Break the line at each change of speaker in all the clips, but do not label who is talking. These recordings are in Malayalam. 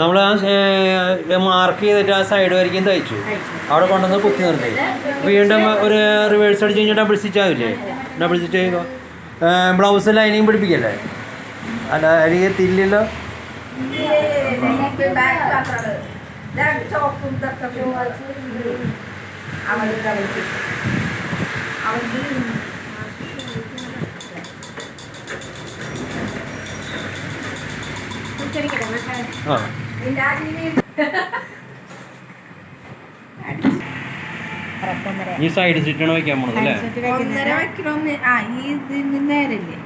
നമ്മൾ മാർക്ക് ചെയ്തിട്ട് ആ സൈഡ് വരയ്ക്കും തയ്ച്ചു. അവിടെ കൊണ്ടുവന്ന് കുത്തി നിർത്തി. വീണ്ടും ഒരു റിവേഴ്സ് അടിച്ച് കഴിഞ്ഞാൽ ഡബിൾ സ്റ്റിച്ച് ആവില്ലേ? ഡബിൾ സ്റ്റിച്ച് ചെയ്യുക ബ്ലൗസ് ലൈനിങ് പിടിപ്പിക്കല്ലേ? അല്ല അരികെ തില്ലല്ലോ?
ചോപ്പും
ഈ സൈഡ് സ്റ്റിച്ചാണ് വെക്കാൻ പോണത് അല്ലേ?
ഒന്നര വെക്കണമെന്ന് ആ ഈ ഇതിന് നേരല്ലേ?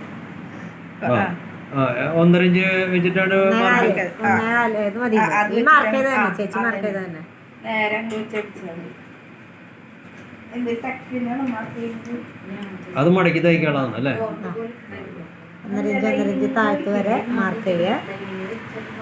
ഒന്നര ഇഞ്ച് വെച്ചിട്ടാണ്
അത്
മടക്കി തയ്ക്കാളാന്ന് അല്ലേ?
ഒന്നര ഇഞ്ച് ഒന്നര ഇഞ്ച് താഴത്ത് വരെ മാർക്ക് ചെയ്യുക.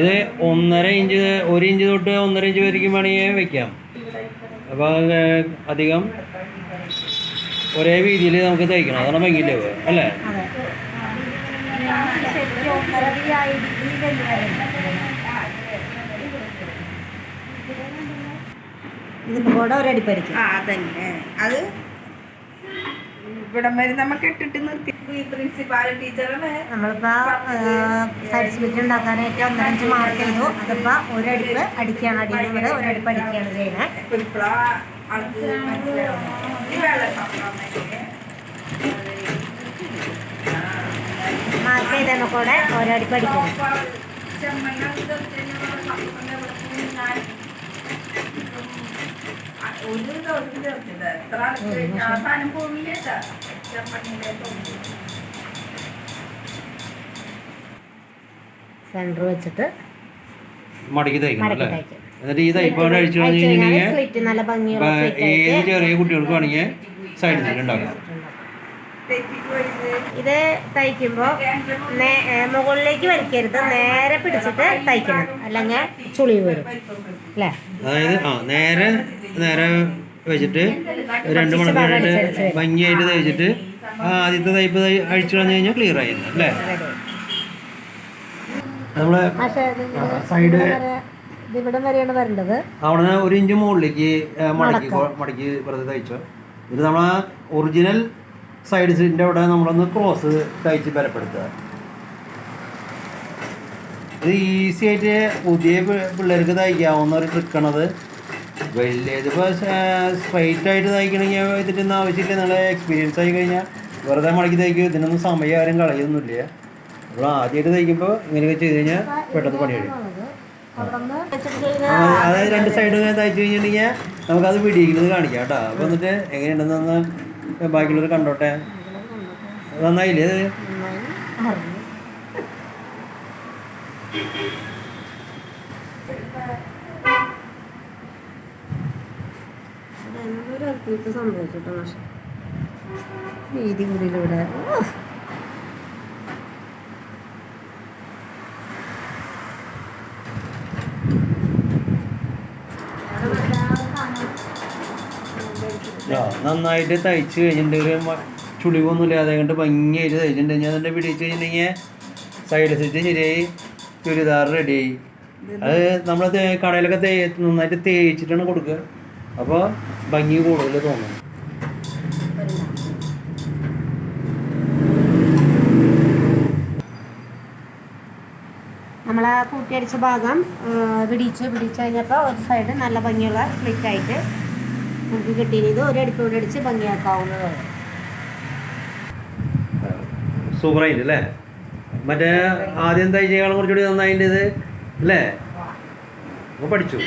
ഇത് ഒന്നര ഇഞ്ച് ഒരു ഇഞ്ച് തൊട്ട് ഒന്നര ഇഞ്ച് വരയ്ക്കും വേണമെങ്കിൽ വെക്കാം. അപ്പോൾ അധികം ഒരേ രീതിയിൽ നമുക്ക് തയ്ക്കണം. അതാണ് ഭംഗിയില്ലേ? അല്ലേ.
ഇതിന്റെ കൂടെ ഒരടി
ആ അതന്നെ. അത് ഇവിടം വരെ നമുക്ക് ഇട്ടിട്ട് നിർത്തി.
നമ്മളിപ്പോ സർട്ടിഫിക്കറ്റ് ഉണ്ടാക്കാനായിട്ട് ഒന്നഞ്ച് മാർക്ക് ചെയ്തു അതിപ്പോ ഒരടുപ്പ് അടിക്കുകയാണ്. അടിയിൽ ഒരടുപ്പ് ഒരടിപ്പ് അടിക്കുകയാണ്
വെള്ളം
മാർക്ക് ചെയ്ത കൂടെ ഒരടുപ്പ് അടിക്കുന്നു
ഒരു ദിവസം എത്ര അവസാനം ആ ചെമ്മണ്ണിലെ
വെച്ചിട്ട്
മടക്കി തയ്ക്കണം അല്ലേ? എന്നിട്ട് ഈ അഴിച്ചു ചെറിയ കുട്ടികൾക്ക് വേണമെങ്കിൽ ഉണ്ടാക്കാം.
വരുന്നത്
ഇത് തയ്ക്കുമ്പോൾ മുകളിലേക്ക് വലിക്കരുത്. നേരെ പിടിച്ചിട്ട് തയ്ക്കണം. അല്ലെങ്കിൽ ചുളി വരും അല്ലേ?
അതായത് ആ നേരെ നേരെ വെച്ചിട്ട് രണ്ട് മണിക്കൂറായിട്ട് ഭംഗിയായിട്ട് തയ്ച്ചിട്ട് ആ ആദ്യത്തെ തയ്പ്പ് തയ് അഴിച്ചു കളഞ്ഞു കഴിഞ്ഞാൽ ക്ലിയർ ആയിരുന്നു അല്ലേ?
നമ്മൾ
സൈഡ്
ഇവിടം വരെയാണ് വരേണ്ടത്.
അവിടെ നിന്ന് ഒരു ഇഞ്ച് മുകളിലേക്ക് മടക്കി മടക്കി. വെറുതെ തയ്ച്ചോ. ഇത് നമ്മൾ ഒറിജിനൽ സൈഡ് സീറ്റിന്റെ അവിടെ നമ്മളൊന്ന് ക്രോസ് തയ്ച്ച് ബലപ്പെടുത്തുക. ഇത് ഈസി ആയിട്ട് പുതിയ പിള്ളേർക്ക് തയ്ക്കാവുന്ന ഒരു ട്രിക്കാണത് വലിയ ഇതിപ്പോൾ സ്ട്രൈറ്റ് ആയിട്ട് തയ്ക്കണമെങ്കിൽ ഇതിന്റെ ആവശ്യമില്ല. നല്ല എക്സ്പീരിയൻസ് ആയി കഴിഞ്ഞാൽ വെറുതെ മടക്കി തയ്ക്കും ഇതിനൊന്നും സമയം ആരും കളയൊന്നുമില്ല നമ്മൾ ആദ്യമായിട്ട് തയ്ക്കുമ്പോൾ ഇങ്ങനെയൊക്കെ ചെയ്ത് കഴിഞ്ഞാൽ പെട്ടെന്ന് പണി കഴിയും. അതായത് രണ്ട് സൈഡും ഞാൻ തയ്ച്ചു കഴിഞ്ഞിട്ടുണ്ടെങ്കിൽ നമുക്കത് പിടിയിക്കുന്നത് കാണിക്കാം കേട്ടോ. അപ്പോൾ എന്നിട്ട് എങ്ങനെയുണ്ടെന്ന് ബാക്കിയുള്ളവർ കണ്ടോട്ടെ. നന്നായില്ലേ? അത്
എന്തൊരു സംഭവിച്ചിട്ട് പക്ഷെ വീതി കൂടിയിലൂടെ.
നന്നായിട്ട് തയ്ച്ച് കഴിഞ്ഞിട്ടുണ്ടെങ്കിൽ മ- ചുളിവൊന്നും ഇല്ലാതെ കണ്ട് ഭംഗിയായിട്ട് തയ്ച്ചിട്ടുണ്ടെങ്കിൽ അതിന്റെ പിടിച്ച് കഴിഞ്ഞിട്ടുണ്ടെങ്കിൽ സൈഡ് സെറ്റ് ശരിയായി ചുരിദാർ റെഡിയായി അത് നമ്മൾ കടയിലൊക്കെ തേ നന്നായിട്ട് തേച്ചിട്ടാണ് കൊടുക്കുക. അപ്പോൾ ഭംഗി കൂടുതൽ തോന്നുന്നു.
നമ്മൾ ആ കൂട്ടിയടിച്ച ഭാഗം പിടിച്ച് പിടിച്ച് കഴിഞ്ഞപ്പോൾ ഒരു സൈഡ് നല്ല ഭംഗിയുള്ള സ്പ്ലിറ്റ് ആയിട്ട് നമുക്ക് കിട്ടിയത് ഇത് ഒരു അടിപ്പ് കൂടെ അടിച്ച് ഭംഗിയാക്കാവുന്നതാണ്.
സൂപ്പറായിട്ട് അല്ലേ? മറ്റേ ആദ്യം തയ്ച്ചേക്കാളും കുറച്ചുകൂടി നന്നായിട്ട് ഇത്? അല്ലേ? അപ്പോൾ പഠിച്ചു.